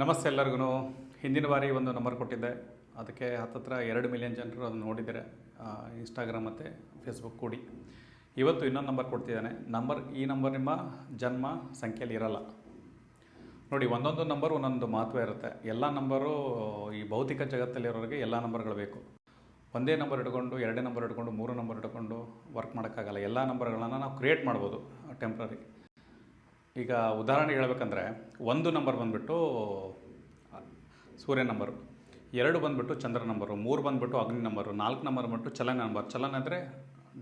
ನಮಸ್ತೆ ಎಲ್ಲರಿಗೂ. ಹಿಂದಿನ ಬಾರಿ ಒಂದು ನಂಬರ್ ಕೊಟ್ಟಿದ್ದೆ. ಅದಕ್ಕೆ ಹತ್ತತ್ರ ಎರಡು ಮಿಲಿಯನ್ ಜನರು ಅದನ್ನು ನೋಡಿದ್ದಾರೆ. ಇನ್ಸ್ಟಾಗ್ರಾಮ್ ಮತ್ತು ಫೇಸ್ಬುಕ್ ಕೂಡಿ. ಇವತ್ತು ಇನ್ನೊಂದು ನಂಬರ್ ಕೊಡ್ತಿದ್ದಾನೆ. ನಂಬರ್ ಈ ನಂಬರ್ ನಿಮ್ಮ ಜನ್ಮ ಸಂಖ್ಯೆಯಲ್ಲಿ ಇರಲ್ಲ. ನೋಡಿ, ಒಂದೊಂದು ನಂಬರ್ ಒಂದೊಂದು ಮಹತ್ವ ಇರುತ್ತೆ. ಎಲ್ಲ ನಂಬರು ಈ ಭೌತಿಕ ಜಗತ್ತಲ್ಲಿರೋರಿಗೆ ಎಲ್ಲ ನಂಬರ್ಗಳು ಬೇಕು. ಒಂದೇ ನಂಬರ್ ಇಟ್ಕೊಂಡು ಎರಡೇ ನಂಬರ್ ಇಟ್ಕೊಂಡು ಮೂರು ನಂಬರ್ ಇಟ್ಕೊಂಡು ವರ್ಕ್ ಮಾಡೋಕ್ಕಾಗಲ್ಲ. ಎಲ್ಲ ನಂಬರ್ಗಳನ್ನು ನಾವು ಕ್ರಿಯೇಟ್ ಮಾಡ್ಬೋದು ಟೆಂಪ್ರರಿ ಈಗ ಉದಾಹರಣೆ ಹೇಳ್ಬೇಕಂದ್ರೆ ಒಂದು ನಂಬರ್ ಬಂದುಬಿಟ್ಟು ಸೂರ್ಯ ನಂಬರು ಎರಡು ಬಂದುಬಿಟ್ಟು ಚಂದ್ರ ನಂಬರು ಮೂರು ಬಂದುಬಿಟ್ಟು ಅಗ್ನಿ ನಂಬರು ನಾಲ್ಕು ನಂಬರ್ ಬಂದುಬಿಟ್ಟು ಚಲನ ನಂಬರ್ ಚಲನ ಅಂದರೆ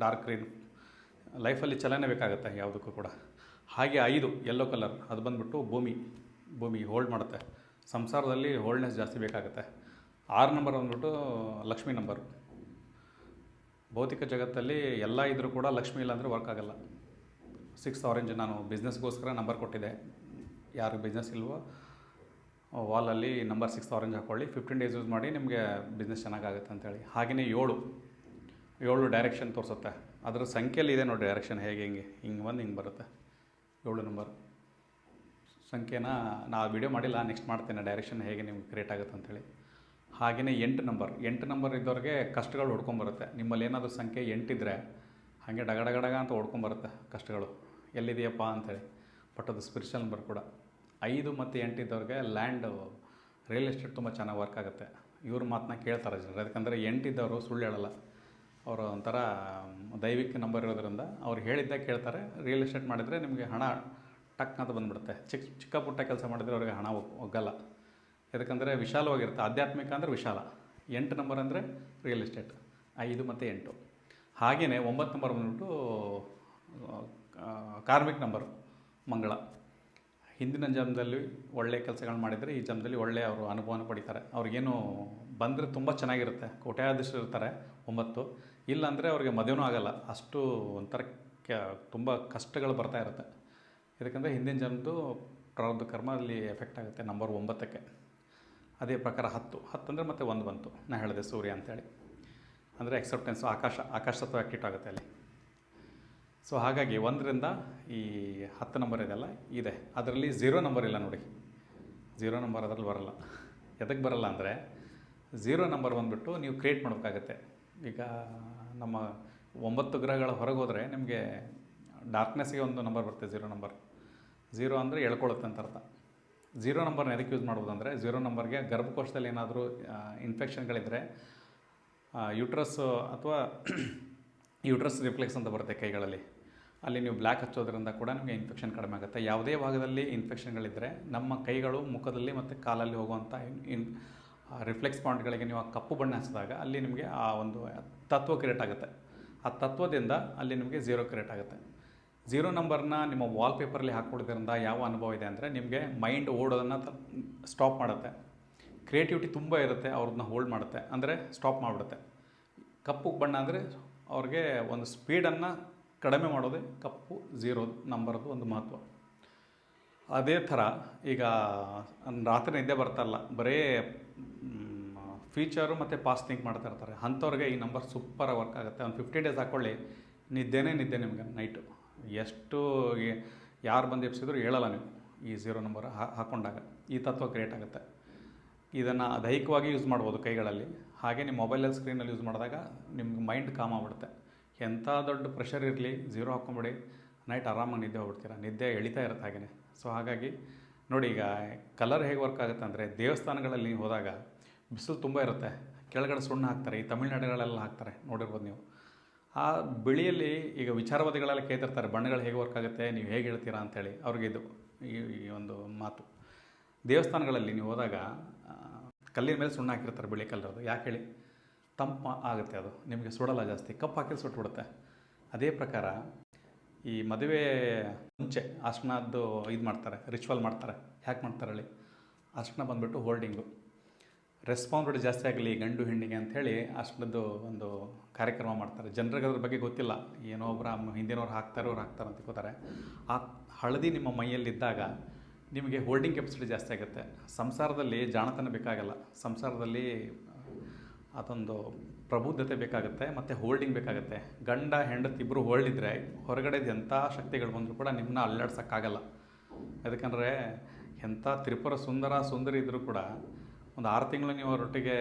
ಡಾರ್ಕ್ ಗ್ರೀನ್ ಲೈಫಲ್ಲಿ ಚಲನೆ ಬೇಕಾಗುತ್ತೆ ಯಾವುದಕ್ಕೂ ಕೂಡ. ಹಾಗೆ ಐದು ಯೆಲ್ಲೋ ಕಲರ್ ಅದು ಬಂದುಬಿಟ್ಟು ಭೂಮಿ. ಭೂಮಿ ಹೋಲ್ಡ್ ಮಾಡುತ್ತೆ. ಸಂಸಾರದಲ್ಲಿ ಹೋಲ್ಡ್ನೆಸ್ ಜಾಸ್ತಿ ಬೇಕಾಗುತ್ತೆ. ಆರು ನಂಬರ್ ಬಂದ್ಬಿಟ್ಟು ಲಕ್ಷ್ಮಿ ನಂಬರು ಭೌತಿಕ ಜಗತ್ತಲ್ಲಿ ಎಲ್ಲ ಇದ್ದರೂ ಕೂಡ ಲಕ್ಷ್ಮಿ ಇಲ್ಲಾಂದರೆ ವರ್ಕ್ ಆಗಲ್ಲ. ಸಿಕ್ಸ್ ಆರೆಂಜ್ ನಾನು ಬಿಸ್ನೆಸ್ಗೋಸ್ಕರ ನಂಬರ್ ಕೊಟ್ಟಿದ್ದೆ. ಯಾರು ಬಿಸ್ನೆಸ್ ಇಲ್ವೋ ವಾಲಲ್ಲಿ ನಂಬರ್ ಸಿಕ್ಸ್ ಆರೆಂಜ್ ಹಾಕ್ಕೊಳ್ಳಿ ಫಿಫ್ಟೀನ್ ಡೇಸ್ ಯೂಸ್ ಮಾಡಿ ನಿಮಗೆ ಬಿಸ್ನೆಸ್ ಚೆನ್ನಾಗಾಗುತ್ತೆ ಅಂತೇಳಿ. ಹಾಗೆಯೇ ಏಳು ಏಳು ಡೈರೆಕ್ಷನ್ ತೋರಿಸುತ್ತೆ. ಅದರ ಸಂಖ್ಯೆಯಲ್ಲಿ ಇದೆ ನೋಡಿ ಡೈರೆಕ್ಷನ್ ಹೇಗೆ, ಹಿಂಗೆ ಹಿಂಗೆ ಬಂದು ಹಿಂಗೆ ಬರುತ್ತೆ. ಏಳು ನಂಬರ್ ಸಂಖ್ಯೆನ ನಾ ವಿಡಿಯೋ ಮಾಡಿಲ್ಲ ನೆಕ್ಸ್ಟ್ ಮಾಡ್ತೇನೆ ಡೈರೆಕ್ಷನ್ ಹೇಗೆ ನಿಮ್ಗೆ ಕ್ರಿಯೇಟ್ ಆಗುತ್ತೆ ಅಂತೇಳಿ. ಹಾಗೆಯೇ ಎಂಟು ನಂಬರ್ ಎಂಟು ನಂಬರ್ ಇದ್ದವ್ರಿಗೆ ಕಷ್ಟಗಳು ಹೊಡ್ಕೊಂಬರುತ್ತೆ ನಿಮ್ಮಲ್ಲಿ ಏನಾದರೂ ಸಂಖ್ಯೆ ಎಂಟಿದ್ರೆ ಹಾಗೆ ಡಗ ಡಗ ಡಗ ಅಂತ ಓಡ್ಕೊಂಬರುತ್ತೆ ಕಷ್ಟಗಳು. ಎಲ್ಲಿದೆಯಪ್ಪ ಅಂಥೇಳಿ. ಬಟ್ ಅದು ಸ್ಪಿರಿಚುವಲ್ ನಂಬರ್ ಕೂಡ. ಐದು ಮತ್ತು ಎಂಟಿದ್ದವ್ರಿಗೆ ಲ್ಯಾಂಡ್ ರಿಯಲ್ ಎಸ್ಟೇಟ್ ತುಂಬ ಚೆನ್ನಾಗಿ ವರ್ಕ್ ಆಗುತ್ತೆ. ಇವ್ರ ಮಾತನ್ನ ಕೇಳ್ತಾರೆ ಜನರು. ಯಾಕಂದರೆ ಎಂಟಿದ್ದವರು ಸುಳ್ಳು ಹೇಳಲ್ಲ. ಅವರು ಒಂಥರ ದೈವಿಕ ನಂಬರ್ ಇರೋದ್ರಿಂದ ಅವ್ರು ಹೇಳಿದ್ದೆ ಕೇಳ್ತಾರೆ. ರಿಯಲ್ ಎಸ್ಟೇಟ್ ಮಾಡಿದರೆ ನಿಮಗೆ ಹಣ ಟಕ್ ಅಂತ ಬಂದುಬಿಡುತ್ತೆ. ಚಿಕ್ಕ ಚಿಕ್ಕ ಪುಟ್ಟ ಕೆಲಸ ಮಾಡಿದರೆ ಅವ್ರಿಗೆ ಹಣ ಒಗ್- ಒಗ್ಗಲ್ಲ. ಯಾಕಂದರೆ ವಿಶಾಲವಾಗಿರುತ್ತೆ. ಆಧ್ಯಾತ್ಮಿಕ ಅಂದರೆ ವಿಶಾಲ. ಎಂಟು ನಂಬರ್ ಅಂದರೆ ರಿಯಲ್ ಎಸ್ಟೇಟ್ ಐದು ಮತ್ತು ಎಂಟು. ಹಾಗೆಯೇ ಒಂಬತ್ತು ನಂಬರ್ ಬಂದ್ಬಿಟ್ಟು ಕಾರ್ಮಿಕ್ ನಂಬರು ಮಂಗಳ. ಹಿಂದಿನ ಜನ್ಮದಲ್ಲಿ ಒಳ್ಳೆಯ ಕೆಲಸಗಳನ್ನು ಮಾಡಿದರೆ ಈ ಜನ್ಮದಲ್ಲಿ ಒಳ್ಳೆಯ ಅವರು ಅನುಭವನ ಪಡಿತಾರೆ. ಅವ್ರಿಗೇನು ಬಂದರೆ ತುಂಬ ಚೆನ್ನಾಗಿರುತ್ತೆ, ಕೋಟ್ಯಾಧೀಶರು ಇರ್ತಾರೆ ಒಂಬತ್ತು. ಇಲ್ಲಾಂದರೆ ಅವ್ರಿಗೆ ಮದುವೆನೂ ಆಗಲ್ಲ, ಅಷ್ಟು ಒಂಥರ ಕೆ ತುಂಬ ಕಷ್ಟಗಳು ಬರ್ತಾ ಇರುತ್ತೆ. ಯಾಕಂದರೆ ಹಿಂದಿನ ಜನ್ಮದ್ದು ಪ್ರಾರಬ್ಧ ಕರ್ಮ ಅಲ್ಲಿ ಎಫೆಕ್ಟ್ ಆಗುತ್ತೆ ನಂಬರ್ ಒಂಬತ್ತಕ್ಕೆ. ಅದೇ ಪ್ರಕಾರ ಹತ್ತು. ಹತ್ತು ಅಂದರೆ ಮತ್ತೆ ಒಂದು ಬಂತು ನಾನು ಹೇಳಿದೆ ಸೂರ್ಯ ಅಂತೇಳಿ. ಅಂದರೆ ಎಕ್ಸೆಪ್ಟೆನ್ಸು ಆಕಾಶ ಆಕಾಶತ್ವ ಆಕ್ಟಿಟ್ ಆಗುತ್ತೆ ಅಲ್ಲಿ. ಸೊ ಹಾಗಾಗಿ ಒಂದರಿಂದ ಈ ಹತ್ತು ನಂಬರ್ ಇದೆಲ್ಲ ಇದೆ. ಅದರಲ್ಲಿ ಝೀರೋ ನಂಬರ್ ಇಲ್ಲ ನೋಡಿ. ಝೀರೋ ನಂಬರ್ ಅದರಲ್ಲಿ ಬರಲ್ಲ. ಎದಕ್ಕೆ ಬರಲ್ಲ ಅಂದರೆ ಝೀರೋ ನಂಬರ್ ಬಂದುಬಿಟ್ಟು ನೀವು ಕ್ರಿಯೇಟ್ ಮಾಡಬೇಕಾಗತ್ತೆ. ಈಗ ನಮ್ಮ ಒಂಬತ್ತು ಗ್ರಹಗಳ ಹೊರಗೆ ಹೋದರೆ ನಿಮಗೆ ಡಾರ್ಕ್ನೆಸ್ಗೆ ಒಂದು ನಂಬರ್ ಬರುತ್ತೆ ಝೀರೋ ನಂಬರ್ ಝೀರೋ ಅಂದರೆ ಎಳ್ಕೊಳ್ಳುತ್ತೆ ಅಂತ ಅರ್ಥ. ಝೀರೋ ನಂಬರ್ನ ಎದಕ್ಕೆ ಯೂಸ್ ಮಾಡ್ಬೋದು ಅಂದರೆ ಝೀರೋ ನಂಬರ್ಗೆ ಗರ್ಭಕೋಶದಲ್ಲಿ ಏನಾದರೂ ಇನ್ಫೆಕ್ಷನ್ಗಳಿದ್ದರೆ ಯೂಟ್ರಸ್ ಅಥವಾ ಯೂಟ್ರಸ್ ರಿಫ್ಲೆಕ್ಸ್ ಅಂತ ಬರುತ್ತೆ ಕೈಗಳಲ್ಲಿ. ಅಲ್ಲಿ ನೀವು ಬ್ಲ್ಯಾಕ್ ಹಚ್ಚೋದ್ರಿಂದ ಕೂಡ ನಿಮಗೆ ಇನ್ಫೆಕ್ಷನ್ ಕಡಿಮೆ ಆಗುತ್ತೆ. ಯಾವುದೇ ಭಾಗದಲ್ಲಿ ಇನ್ಫೆಕ್ಷನ್ಗಳಿದ್ದರೆ ನಮ್ಮ ಕೈಗಳು ಮುಖದಲ್ಲಿ ಮತ್ತು ಕಾಲಲ್ಲಿ ಹೋಗುವಂಥ ಇನ್ ರಿಫ್ಲೆಕ್ಸ್ ಪಾಯಿಂಟ್ಗಳಿಗೆ ನೀವು ಆ ಕಪ್ಪು ಬಣ್ಣ ಹಚ್ಚಿದಾಗ ಅಲ್ಲಿ ನಿಮಗೆ ಆ ಒಂದು ತತ್ವ ಕ್ರಿಯೇಟ್ ಆಗುತ್ತೆ. ಆ ತತ್ವದಿಂದ ಅಲ್ಲಿ ನಿಮಗೆ ಝೀರೋ ಕ್ರಿಯೇಟ್ ಆಗುತ್ತೆ. ಝೀರೋ ನಂಬರ್ನ ನಿಮ್ಮ ವಾಲ್ಪೇಪರಲ್ಲಿ ಹಾಕ್ಕೊಡೋದ್ರಿಂದ ಯಾವ ಅನುಭವ ಇದೆ ಅಂದರೆ ನಿಮಗೆ ಮೈಂಡ್ ಓಡೋದನ್ನು ಸ್ಟಾಪ್ ಮಾಡುತ್ತೆ. ಕ್ರಿಯೇಟಿವಿಟಿ ತುಂಬ ಇರುತ್ತೆ ಅವ್ರನ್ನ ಹೋಲ್ಡ್ ಮಾಡುತ್ತೆ. ಅಂದರೆ ಸ್ಟಾಪ್ ಮಾಡಿಬಿಡುತ್ತೆ. ಕಪ್ಪು ಬಣ್ಣ ಅಂದರೆ ಅವ್ರಿಗೆ ಒಂದು ಸ್ಪೀಡನ್ನು ಕಡಿಮೆ ಮಾಡೋದೇ ಕಪ್ಪು ಝೀರೋ ನಂಬರ್ದು ಒಂದು ಮಹತ್ವ. ಅದೇ ಥರ ಈಗ ರಾತ್ರಿ ನಿದ್ದೆ ಬರ್ತಾಯಿಲ್ಲ ಬರೀ ಫ್ಯೂಚರು ಮತ್ತು ಪಾಸ್ಟ್ ಥಿಂಕ್ ಮಾಡ್ತಾ ಇರ್ತಾರೆ. ಅಂಥವ್ರಿಗೆ ಈ ನಂಬರ್ ಸೂಪರಾಗಿ ವರ್ಕ್ ಆಗುತ್ತೆ. ಒಂದು ಫಿಫ್ಟಿ ಡೇಸ್ ಹಾಕ್ಕೊಳ್ಳಿ ನಿದ್ದೆನೇ ನಿದ್ದೆ ನಿಮಗೆ ನೈಟು ಎಷ್ಟು ಯಾರು ಬಂದು ಎಪ್ಸಿದ್ರು ಹೇಳಲ್ಲ ನೀವು ಈ ಝೀರೋ ನಂಬರ್ ಹಾಕ್ಕೊಂಡಾಗ ಈ ತತ್ವ ಕ್ರಿಯೇಟ್ ಆಗುತ್ತೆ. ಇದನ್ನು ದೈಹಿಕವಾಗಿ ಯೂಸ್ ಮಾಡ್ಬೋದು ಕೈಗಳಲ್ಲಿ. ಹಾಗೆ ನಿಮ್ಮ ಮೊಬೈಲಲ್ಲಿ ಸ್ಕ್ರೀನಲ್ಲಿ ಯೂಸ್ ಮಾಡಿದಾಗ ನಿಮ್ಗೆ ಮೈಂಡ್ ಕಾಮ್ ಆಗ್ಬಿಡುತ್ತೆ. ಎಂಥ ದೊಡ್ಡ ಪ್ರೆಷರ್ ಇರಲಿ ಝೀರೋ ಹಾಕ್ಕೊಂಬಿಡಿ ನೈಟ್ ಆರಾಮಾಗಿ ನಿದ್ದೆ ಹೋಗ್ಬಿಡ್ತೀರ? ನಿದ್ದೆ ಎಳಿತಾ ಇರುತ್ತೆ ಹಾಗೆಯೇ ಸೊ ಹಾಗಾಗಿ ನೋಡಿ ಈಗ ಕಲರ್ ಹೇಗೆ ವರ್ಕ್ ಆಗುತ್ತೆ ಅಂದರೆ ದೇವಸ್ಥಾನಗಳಲ್ಲಿ ನೀವು ಹೋದಾಗ ಬಿಸಿಲು ತುಂಬ ಇರುತ್ತೆ. ಕೆಳಗಡೆ ಸುಣ್ಣ ಹಾಕ್ತಾರೆ, ಈ ತಮಿಳ್ನಾಡುಗಳೆಲ್ಲ ಹಾಕ್ತಾರೆ. ನೋಡಿರ್ಬೋದು ನೀವು. ಆ ಬಿಳಿಯಲ್ಲಿ ಈಗ ವಿಚಾರವಾದಿಗಳೆಲ್ಲ ಕೇಳ್ತಿರ್ತಾರೆ, ಬಣ್ಣಗಳು ಹೇಗೆ ವರ್ಕ್ ಆಗುತ್ತೆ, ನೀವು ಹೇಗೆ ಹೇಳ್ತೀರಾ ಅಂತೇಳಿ. ಅವ್ರಿಗೆ ಇದು ಈ ಒಂದು ಮಾತು. ದೇವಸ್ಥಾನಗಳಲ್ಲಿ ನೀವು ಹೋದಾಗ ಕಲ್ಲಿನ ಮೇಲೆ ಸುಣ್ಣ ಹಾಕಿರ್ತಾರೆ ಬಿಳಿ ಕಲ್ಲರದು. ಯಾಕೆ ಹೇಳಿ? ತಂಪು ಆಗುತ್ತೆ ಅದು. ನಿಮಗೆ ಸುಡಲ್ಲ ಜಾಸ್ತಿ. ಕಪ್ಪು ಹಾಕಿದ್ರೆ ಸುಟ್ಟು ಬಿಡುತ್ತೆ ಅದೇ ಪ್ರಕಾರ ಈ ಮದುವೆ ಮುಂಚೆ ಅರ್ಶನದ್ದು ಇದು ಮಾಡ್ತಾರೆ ರಿಚುವಲ್ ಮಾಡ್ತಾರೆ. ಯಾಕೆ ಮಾಡ್ತಾರೆ ಹೇಳಿ? ಅರ್ಶನ ಬಂದುಬಿಟ್ಟು ಹೋಲ್ಡಿಂಗು ರೆಸ್ಪಾನ್ಸಿಬಿಲಿಟಿ ಜಾಸ್ತಿ ಆಗಲಿ ಗಂಡು ಹೆಣ್ಣಿಗೆ ಅಂಥೇಳಿ ಅರ್ಶನದ್ದು ಒಂದು ಕಾರ್ಯಕ್ರಮ ಮಾಡ್ತಾರೆ. ಜನರಿಗೆ ಅದ್ರ ಬಗ್ಗೆ ಗೊತ್ತಿಲ್ಲ. ಏನೋ ಒಬ್ಬರ ಹಿಂದಿನವ್ರು ಹಾಕ್ತಾರೆ, ಅವ್ರು ಹಾಕ್ತಾರೆ ಅಂತ ಕೂತಾರೆ. ಆ ಹಳದಿ ನಿಮ್ಮ ಮೈಯಲ್ಲಿದ್ದಾಗ ನಿಮಗೆ ಹೋಲ್ಡಿಂಗ್ ಕೆಪಾಸಿಟಿ ಜಾಸ್ತಿ ಆಗುತ್ತೆ. ಸಂಸಾರದಲ್ಲಿ ಜಾಣತನ ಬೇಕಾಗಲ್ಲ. ಸಂಸಾರದಲ್ಲಿ ಅದೊಂದು ಪ್ರಬುದ್ಧತೆ ಬೇಕಾಗುತ್ತೆ, ಮತ್ತು ಹೋಲ್ಡಿಂಗ್ ಬೇಕಾಗುತ್ತೆ. ಗಂಡ, ಹೆಂಡತಿ ಇಬ್ಬರು ಹೋಲ್ಡಿದ್ರೆ ಹೊರಗಡೆ ಎಂಥ ಶಕ್ತಿಗಳು ಬಂದರೂ ಕೂಡ ನಿಮ್ಮನ್ನ ಅಲ್ಲಾಡ್ಸೋಕ್ಕಾಗಲ್ಲ. ಯಾಕಂದರೆ ಎಂಥ ತ್ರಿಪುರ ಸುಂದರ ಸುಂದರಿ ಇದ್ದರೂ ಕೂಡ ಒಂದು ಆರು ತಿಂಗಳು ನೀವು ಅವರೊಟ್ಟಿಗೆ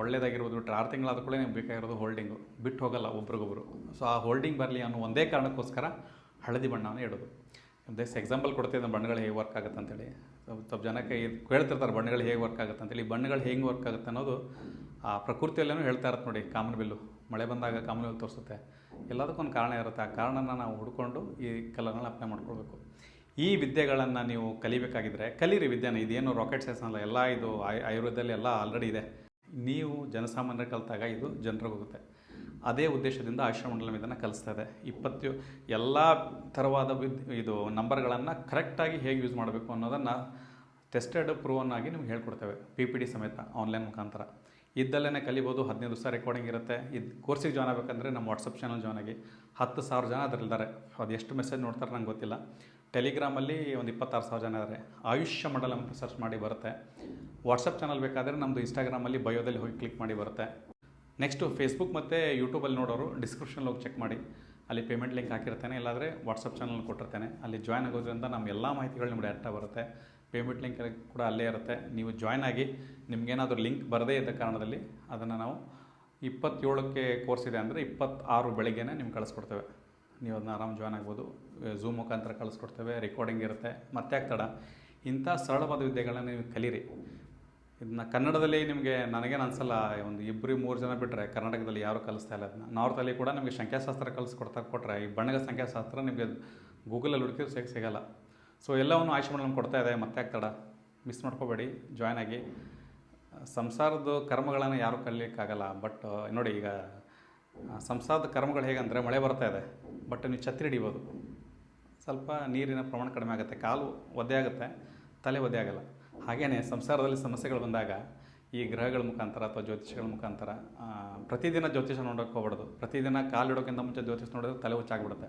ಒಳ್ಳೇದಾಗಿರ್ಬೋದು ಬಿಟ್ಟರೆ ಆರು ತಿಂಗಳಾದ ಕೂಡ ನಿಮ್ಗೆ ಬೇಕಾಗಿರೋದು ಹೋಲ್ಡಿಂಗು ಬಿಟ್ಟು ಹೋಗಲ್ಲ ಒಬ್ರಿಗೊಬ್ರು. ಸೊ ಆ ಹೋಲ್ಡಿಂಗ್ ಬರಲಿ ಅನ್ನೋ ಒಂದೇ ಕಾರಣಕ್ಕೋಸ್ಕರ ಹಳದಿ ಬಣ್ಣವನ್ನು ಇಡೋದು. ದಿಸ್ ಎಕ್ಸಾಂಪಲ್ ಕೊಡ್ತಿದ್ದೆ ಬಣ್ಣಗಳು ಹೇಗೆ ವರ್ಕ್ ಆಗುತ್ತೆ ಅಂತೇಳಿ. ಸ್ವಲ್ಪ ಜನಕ್ಕೆ ಕೇಳ್ತಿರ್ತಾರೆ ಬಣ್ಣಗಳು ಹೇಗೆ ವರ್ಕ್ ಆಗುತ್ತೆ ಅಂತೇಳಿ. ಬಣ್ಣಗಳು ಹೆಂಗೆ ವರ್ಕ್ ಆಗುತ್ತೆ ಅನ್ನೋದು ಆ ಪ್ರಕೃತಿಯಲ್ಲೇನೂ ಹೇಳ್ತಾ ಇರತ್ತೆ ನೋಡಿ, ಕಾಮನ್ ಬಿಲ್ಲು. ಮಳೆ ಬಂದಾಗ ಕಾಮನ್ ಬಿಲ್ ತೋರಿಸುತ್ತೆ. ಎಲ್ಲದಕ್ಕೊಂದು ಕಾರಣ ಇರುತ್ತೆ. ಆ ಕಾರಣನ ನಾವು ಹುಡ್ಕೊಂಡು ಈ ಕಲರ್ನ ಅಪ್ಲೈ ಮಾಡ್ಕೊಳ್ಬೇಕು. ಈ ವಿದ್ಯೆಗಳನ್ನು ನೀವು ಕಲಿಬೇಕಾಗಿದ್ದರೆ ಕಲೀರಿ ವಿದ್ಯೆನ. ಇದೇನು ರಾಕೆಟ್ ಸೈನ್ಸ್ ಅಲ್ಲ, ಎಲ್ಲ ಇದು ಆಯ್, ಆಯುರ್ವೇದದಲ್ಲಿ ಎಲ್ಲ ಆಲ್ರೆಡಿ ಇದೆ. ನೀವು ಜನಸಾಮಾನ್ಯರು ಕಲಿತಾಗ ಇದು ಜನರಿಗೆ ಹೋಗುತ್ತೆ. ಅದೇ ಉದ್ದೇಶದಿಂದ ಆಶ್ರಮ ಮಂಡಲಂ ಇದನ್ನು ಕಲಿಸ್ತಾ ಇದೆ. ಇಪ್ಪತ್ತು ಎಲ್ಲ ಥರವಾದ ವಿದ್, ಇದು ನಂಬರ್ಗಳನ್ನು ಕರೆಕ್ಟಾಗಿ ಹೇಗೆ ಯೂಸ್ ಮಾಡಬೇಕು ಅನ್ನೋದನ್ನು ಟೆಸ್ಟೆಡ್ ಪ್ರೂವನ್ನಾಗಿ ನಿಮ್ಗೆ ಹೇಳ್ಕೊಡ್ತೇವೆ. ಪಿ ಪಿ ಡಿ ಸಮೇತ ಆನ್ಲೈನ್ ಮುಖಾಂತರ. ಇದ್ದಲ್ಲೇ ಕಲಿಬೋದು, ಹದಿನೈದು ದಿವಸ ರೆಕಾರ್ಡಿಂಗ್ ಇರುತ್ತೆ. ಇದು ಕೋರ್ಸಿಗೆ ಜಾಯ್ನ್ ಆಗಬೇಕಂದ್ರೆ ನಮ್ಮ ವಾಟ್ಸಪ್ ಚಾನಲ್ ಜಾಯ್ನ್ ಆಗಿ ಹತ್ತು ಸಾವಿರ ಜನ ಅದರಲ್ಲಿದ್ದಾರೆ. ಅದು ಎಷ್ಟು ಮೆಸೇಜ್ ನೋಡ್ತಾರೆ ನಂಗೆ ಗೊತ್ತಿಲ್ಲ. ಟೆಲಿಗ್ರಾಮಲ್ಲಿ ಒಂದು ಇಪ್ಪತ್ತಾರು ಸಾವಿರ ಜನ ಇದ್ದಾರೆ ಆಯುಷ್ಯ ಮಂಡಲಂ ಸರ್ಚ್ ಮಾಡಿ ಬರುತ್ತೆ. ವಾಟ್ಸಪ್ ಚಾನಲ್ ಬೇಕಾದರೆ ನಮ್ಮದು ಇನ್ಸ್ಟಾಗ್ರಾಮಲ್ಲಿ ಬಯೋದಲ್ಲಿ ಹೋಗಿ ಕ್ಲಿಕ್ ಮಾಡಿ ಬರುತ್ತೆ. ನೆಕ್ಸ್ಟು ಫೇಸ್ಬುಕ್ ಮತ್ತು ಯೂಟ್ಯೂಬಲ್ಲಿ ನೋಡೋರು ಡಿಸ್ಕ್ರಿಪ್ಷನಲ್ಲಿ ಹೋಗಿ ಚೆಕ್ ಮಾಡಿ. ಅಲ್ಲಿ ಪೇಮೆಂಟ್ ಲಿಂಕ್ ಹಾಕಿರ್ತಾನೆ, ಇಲ್ಲಾಂದರೆ ವಾಟ್ಸಪ್ ಚಾನಲ್ ಕೊಟ್ಟಿರ್ತಾನೆ. ಅಲ್ಲಿ ಜಾಯ್ನ್ ಆಗೋದ್ರಿಂದ ನಮ್ಮ ಎಲ್ಲ ಮಾಹಿತಿಗಳು ನಿಮ್ಗೆ ಡೈರೆಕ್ಟಾಗಿ ಬರುತ್ತೆ. ಪೇಮೆಂಟ್ ಲಿಂಕ್ ಕೂಡ ಅಲ್ಲೇ ಇರುತ್ತೆ. ನೀವು ಜಾಯ್ನ್ ಆಗಿ ನಿಮಗೇನಾದರೂ ಲಿಂಕ್ ಬರದೇ ಇದ್ದ ಕಾರಣದಲ್ಲಿ ಅದನ್ನು ನಾವು ಇಪ್ಪತ್ತೇಳಕ್ಕೆ ಕೋರ್ಸ್ ಇದೆ ಅಂದರೆ ಇಪ್ಪತ್ತಾರು ಬೆಳಗ್ಗೆನೇ ನಿಮ್ಗೆ ಕಳಿಸ್ಕೊಡ್ತೇವೆ. ನೀವು ಅದನ್ನ ಆರಾಮ್ ಜಾಯ್ನ್ ಆಗ್ಬೋದು. ಝೂಮ್ ಮುಖಾಂತರ ಕಳಿಸ್ಕೊಡ್ತೇವೆ. ರೆಕಾರ್ಡಿಂಗ್ ಇರುತ್ತೆ. ಮತ್ತೆ ಆಗ್ತಡ ಇಂಥ ಸರಳವಾದ ವಿದ್ಯೆಗಳನ್ನ ನೀವು ಕಲೀರಿ. ಇದನ್ನ ಕನ್ನಡದಲ್ಲಿ ನಿಮಗೆ ನನಗೇನು ಅನ್ಸಲ್ಲ, ಒಂದು ಇಬ್ಬರು ಮೂರು ಜನ ಬಿಟ್ಟರೆ ಕರ್ನಾಟಕದಲ್ಲಿ ಯಾರೂ ಕಲಿಸ್ತಾ ಇಲ್ಲ ಅದನ್ನ ನಾರ್ತಲ್ಲಿ ಕೂಡ ನಿಮಗೆ ಸಂಖ್ಯಾಶಾಸ್ತ್ರ ಕಲಿಸ್ಕೊಡ್ತಾ ಕೊಟ್ಟರೆ ಈ ಬಣ್ಣದ ಸಂಖ್ಯಾಶಾಸ್ತ್ರ ನಿಮಗೆ ಗೂಗಲಲ್ಲಿ ಹುಡುಕಿದ್ರು ಸಿಗ ಸಿಗಲ್ಲ. ಸೊ ಎಲ್ಲವನ್ನು ಆಯುಷ್ ಮಾಡಲು ಕೊಡ್ತಾ ಇದೆ, ಮತ್ತೆ ಆಗ್ತಡ ಮಿಸ್ ಮಾಡ್ಕೋಬೇಡಿ ಜಾಯ್ನ್ ಆಗಿ. ಸಂಸಾರದ ಕರ್ಮಗಳನ್ನು ಯಾರೂ ಕಲಿಯೋಕ್ಕಾಗಲ್ಲ ಬಟ್ ನೋಡಿ ಈಗ ಸಂಸಾರದ ಕರ್ಮಗಳು ಹೇಗಂದರೆ ಮಳೆ ಬರ್ತಾ ಇದೆ ಬಟ್ ನೀವು ಛತ್ರಿ ಹಿಡಿಬೋದು. ಸ್ವಲ್ಪ ನೀರಿನ ಪ್ರಮಾಣ ಕಡಿಮೆ ಆಗುತ್ತೆ, ಕಾಲು ಒದ್ದೆ ಆಗುತ್ತೆ, ತಲೆ ಒದ್ದೆ ಆಗಲ್ಲ. ಹಾಗೆಯೇ ಸಂಸಾರದಲ್ಲಿ ಸಮಸ್ಯೆಗಳು ಬಂದಾಗ ಈ ಗ್ರಹಗಳ ಮುಖಾಂತರ ಅಥವಾ ಜ್ಯೋತಿಷಗಳ ಮುಖಾಂತರ ಪ್ರತಿದಿನ ಜ್ಯೋತಿಷ ನೋಡೋಕೆ ಹೋಗ್ಬಾರ್ದು. ಪ್ರತಿದಿನ ಕಾಲು ಇಡೋಕ್ಕಿಂತ ಮುಂಚೆ ಜ್ಯೋತಿಷ ನೋಡಿದ್ರೆ ತಲೆ ಹುಚ್ಚಾಗ್ಬಿಡುತ್ತೆ.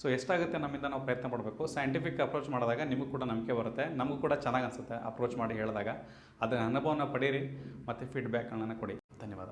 ಸೊ ಎಷ್ಟಾಗುತ್ತೆ ನಮ್ಮಿಂದ ನಾವು ಪ್ರಯತ್ನ ಪಡಬೇಕು? ಸೈಂಟಿಫಿಕ್ ಅಪ್ರೋಚ್ ಮಾಡಿದಾಗ ನಿಮಗೂ ಕೂಡ ನಂಬಿಕೆ ಬರುತ್ತೆ. ನಮಗೂ ಕೂಡ ಚೆನ್ನಾಗಿ ಅನಿಸುತ್ತೆ ಅಪ್ರೋಚ್ ಮಾಡಿ ಹೇಳಿದಾಗ. ಅದರ ಅನುಭವನ ಪಡೀರಿ ಮತ್ತು ಫೀಡ್ಬ್ಯಾಕ್ಗಳನ್ನು ಕೊಡಿ. ಧನ್ಯವಾದ.